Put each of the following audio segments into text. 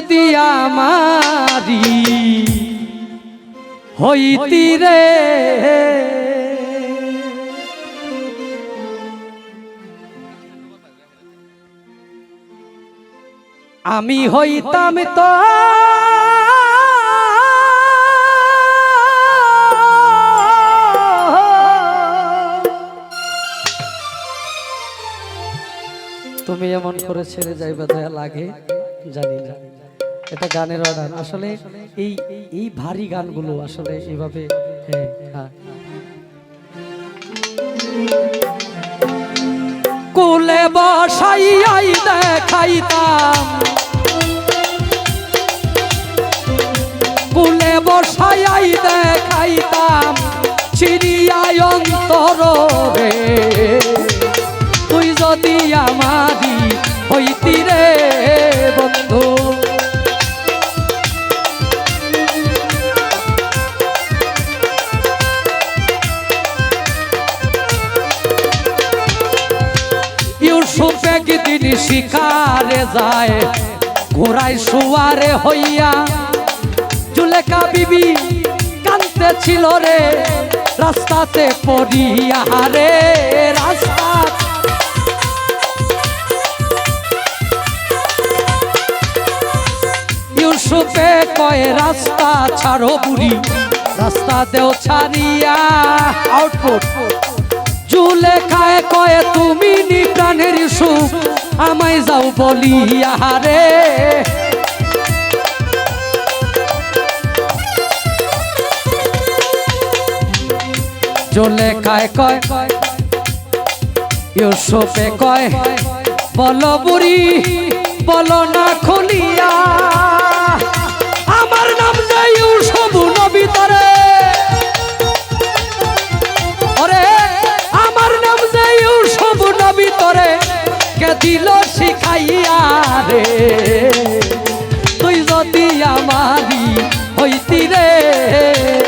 যদি হইতি রে। আমি হইতাম তো। তুমি এমন করে ছেড়ে যাইবে দয়া লাগে, জানি না। এটা গানের অর্ডার। আসলে এই এই ভারী গানগুলো আসলে এইভাবে হ্যাঁ হ্যাঁ। কুলে বসাইয়াই দেখাইতাম। কুলে বসাইয়াই দেখাইতাম চিড়িয়ায় অন্তর রে তুই যদি আমারি শিকারে যায়, ঘোড়ায় শুয়ারে হইয়া জুলেখা বিবি কানতে ছিল রে, রাস্তাতে পড়িয়া রে রাস্তা। ইউসুফে কয়, রাস্তা ছাড়ো বুড়ি রাস্তা দেও ছাড়িয়া, আউটপুট। চুলে খায় কয়, তুমি নিপ্রাণের সুখ, আমায় যাও কয়, ইউসুফে কয়, বলো বুড়ি, বলো না খুলিয়া। আমার নাম যে ইউসুফ নবী, তরে দিল শিখাইয়া রে। তুই যদি আমারি হইতি রে।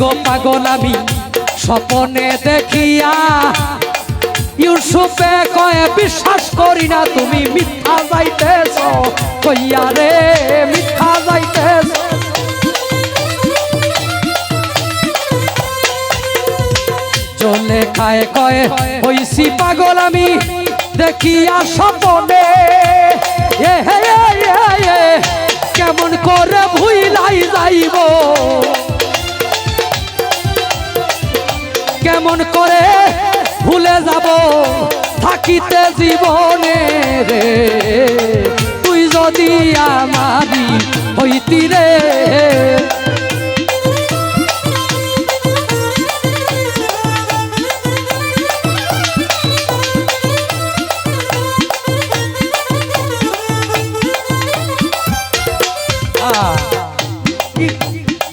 গো পাগল আমি স্বপনে দেখিয়া ইউসুফে কয়ে, বিশ্বাস করি না তুমি মিথ্যা যাইতেছ। কইয়া রে, মিথ্যা যাইতেছ। চলে খায় কয়, হইছি পাগল আমি দেখিয়া স্বপনে। কেমন করে ভুইলাই যাইব? কেমন করে ভুলে যাব থাকিতে জীবনে রে? তুই যদি আমারি হইতি রে?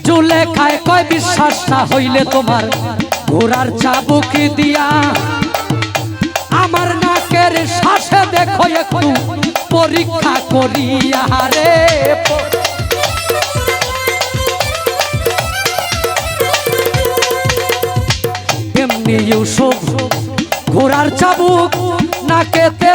চুলে খায় কয় বিশ্বাস না হইলে তোমার? ঘোড়ার চাবুকি দিয়া আমার নাকের শ্বাসে দেখো একটু পরীক্ষা করিয়া রে এমনি ইউসুফ ঘোড়ার চাবুক নাকেতে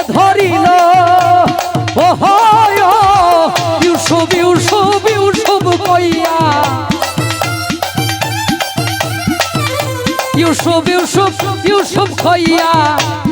ইউসুফ ইউসুফ ইউসুফ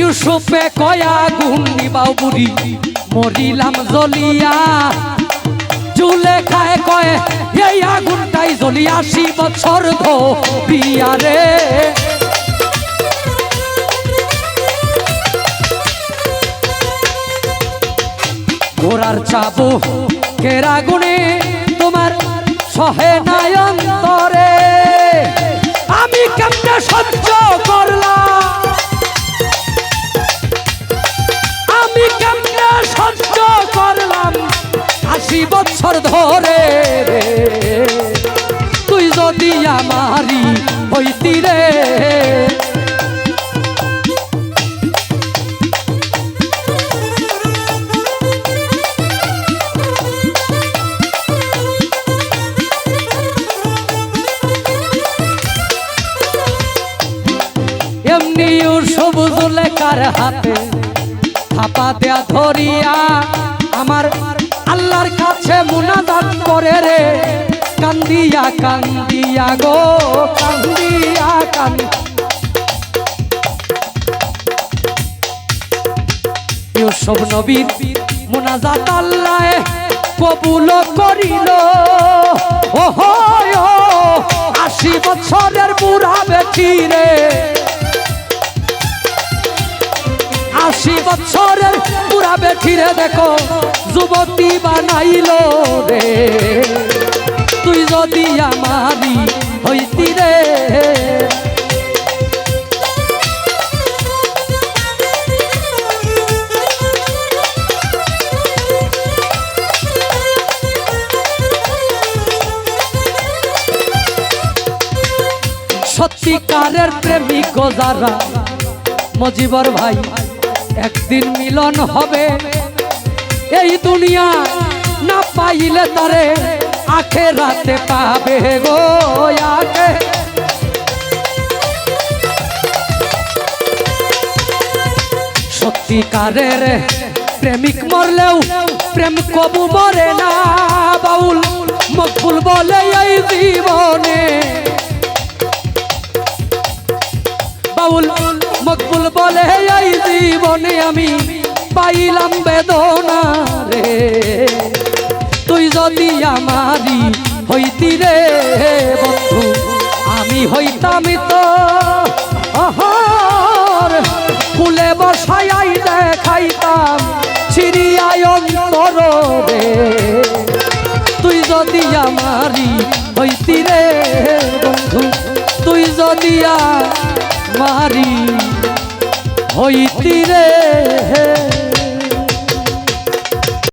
ইউসুফে কয়া গুণ নিবাও বুড়ি মরিলাম জ্বলিয়া চুলে খায় কয়ে, এই আগুনটাই জ্বলি আশি বছর ধরিয়া রে। ঘোড়ার চাবু কেরা গুণে তোমার সহে নয়ন্তরে আমি কেমনে সহ্য সবুজ লেখার হাতে থাপা দেয়া ধরিয়া আমার আল্লাহর কাছে মুনাজাত করে রে। কান্দিয়া কান্দিয়া গো কান্দিয়া কান ইউসুফ নবীর মুনাজাত আল্লাহ কবুল করিল। ও হয় ও, আশি বছরের বুড়া বেটি রে। আশি বছরের পুরা বেঠিরে দেখো, যুবতী বানাইল রে। তুই যদি আমারি হইতি রে। সত্যিকারের প্রেমিক যারা, মজিবর ভাই। একদিন মিলন হবে। এই দুনিয়া না পাইলে তারে আখে রাতে পাবে গো আখে। সত্যিকারের প্রেমিক মরলেও প্রেম কবু মরে না বাউল, মকবুল বলে এই জীবনে। বাউল মকবুল বলে, এই জীবনে আমি পাইলাম বেদনা রে। তুই যদি আমারি হইতি রে, বন্ধু, আমি হইতাম তো ফুলে বসাই দেখাইতাম চিড়িয়ায় অন্তর রে। তুই যদি আমারি হইতি রে, বন্ধু, তুই যদি আমারি হইতি রে।